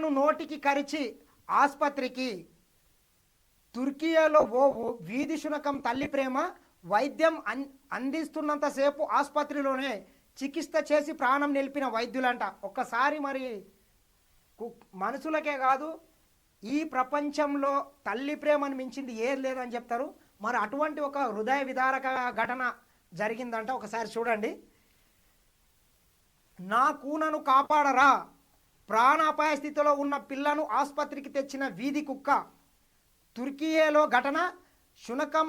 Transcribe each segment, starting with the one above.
పిల్లను నోటికి కరిచి ఆసుపత్రికి తుర్కియాలో ఓ వీధి శునకం తల్లి ప్రేమ వైద్యం అన్ అందిస్తున్నంతసేపు ఆసుపత్రిలోనే చికిత్స చేసి ప్రాణం నిలిపిన వైద్యులంట. ఒక్కసారి మరి కు- మనుషులకే కాదు ఈ ప్రపంచంలో తల్లి ప్రేమను మించింది ఏది లేదని చెప్తారు. మరి అటువంటి ఒక హృదయ విదారక ఘటన జరిగిందంట. ఒకసారి చూడండి. నా కూనను కాపాడరా. ప్రాణాపాయ స్థితిలో ఉన్న పిల్లను ఆసుపత్రికి తెచ్చిన వీధి కుక్క. తుర్కియేలో ఘటన శునకం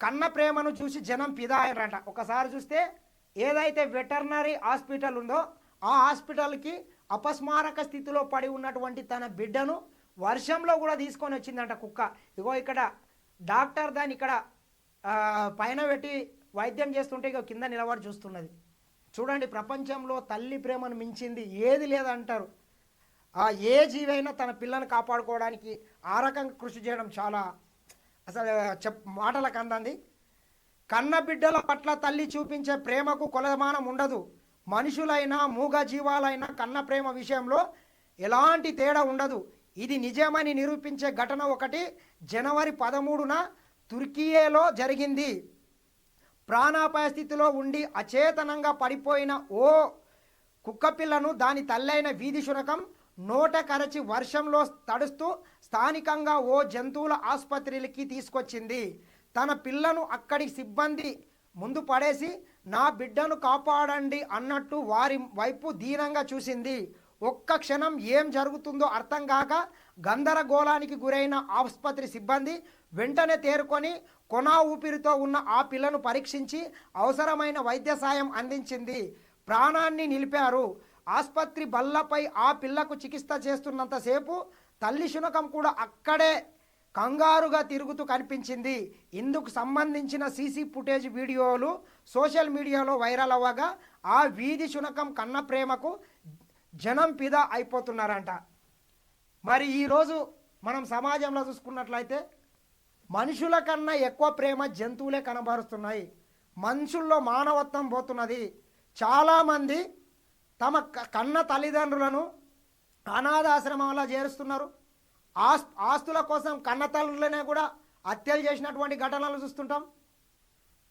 కన్న ప్రేమను చూసి జనం పిదాయరంట ఒకసారి చూస్తే ఏదైతే వెటర్నరీ హాస్పిటల్ ఉందో ఆ హాస్పిటల్కి అపస్మారక స్థితిలో పడి ఉన్నటువంటి తన బిడ్డను వర్షంలో కూడా తీసుకొని వచ్చిందంట కుక్క. ఇగో ఇక్కడ డాక్టర్ దాన్ని ఇక్కడ పైన పెట్టి వైద్యం చేస్తుంటే ఇక కింద నిలబడి చూస్తున్నది. చూడండి ప్రపంచంలో తల్లి ప్రేమను మించింది ఏది లేదంటారు. ఆ ఏ జీవైనా తన పిల్లని కాపాడుకోవడానికి ఆ రకంగా కృషి చేయడం చాలా అసలు చెప్ మాటలకు అందంది. కన్న బిడ్డల పట్ల తల్లి చూపించే ప్రేమకు కొలమానం ఉండదు. మనుషులైనా మూగ జీవాలైనా కన్న ప్రేమ విషయంలో ఎలాంటి తేడా ఉండదు. ఇది నిజమని నిరూపించే ఘటన ఒకటి జనవరి పదమూడున తుర్కియేలో జరిగింది. ప్రాణాపాయ స్థితిలో ఉండి అచేతనంగా పడిపోయిన ఓ కుక్కపిల్లను దాని తల్లైన వీధి శునకం నోట కరచి వర్షంలో తడుస్తూ స్థానికంగా ఓ జంతువుల ఆసుపత్రికి తీసుకొచ్చింది. తన పిల్లను అక్కడి సిబ్బంది ముందు పడేసి నా బిడ్డను కాపాడండి అన్నట్టు వారి వైపు దీనంగా చూసింది. ఒక్క క్షణం ఏం జరుగుతుందో అర్థం కాక గందరగోళానికి గురైన ఆసుపత్రి సిబ్బంది వెంటనే తేరుకొని కొనా ఊపిరితో ఉన్న ఆ పిల్లను పరీక్షించి అవసరమైన వైద్య సాయం అందించింది. ప్రాణాన్ని నిలిపారు. ఆసుపత్రి బల్లపై ఆ పిల్లకు చికిత్స చేస్తున్నంతసేపు తల్లి శునకం కూడా అక్కడే కంగారుగా తిరుగుతూ కనిపించింది. ఇందుకు సంబంధించిన సీసీ ఫుటేజ్ వీడియోలు సోషల్ మీడియాలో వైరల్ అవ్వగా ఆ వీధి శునకం కన్న ప్రేమకు జనం పిద అయిపోతున్నారంట. మరి ఈరోజు మనం సమాజంలో చూసుకున్నట్లయితే మనుషుల కన్నా ఎక్కువ ప్రేమ జంతువులే కనబరుస్తున్నాయి. మనుషుల్లో మానవత్వం పోతున్నది. చాలామంది తమ క- కన్న తల్లిదండ్రులను అనాథాశ్రమంలో చేరుస్తున్నారు. ఆస్ ఆస్తుల కోసం కన్న తల్లులనే కూడా హత్యలు చేసినటువంటి ఘటనలు చూస్తుంటాం.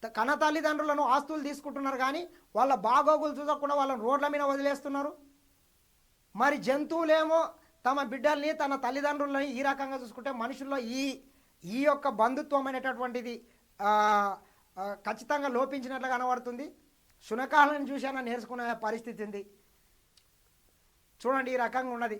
కన్న తల్లిదండ్రులను ఆస్తులు తీసుకుంటున్నారు కానీ వాళ్ళ బాగోగులు చూసకుండా వాళ్ళని రోడ్ల మీద వదిలేస్తున్నారు. మరి జంతువులేమో తమ బిడ్డల్ని తన తల్లిదండ్రులని ఈ రకంగా చూసుకుంటే మనుషుల్లో ఈ ఈ యొక్క బంధుత్వం అనేటటువంటిది ఖచ్చితంగా లోపించినట్లు కనబడుతుంది. శునకాలను చూసాన నేర్చుకునే పరిస్థితి ఉంది. చూడండి ఈ రకంగా ఉన్నది.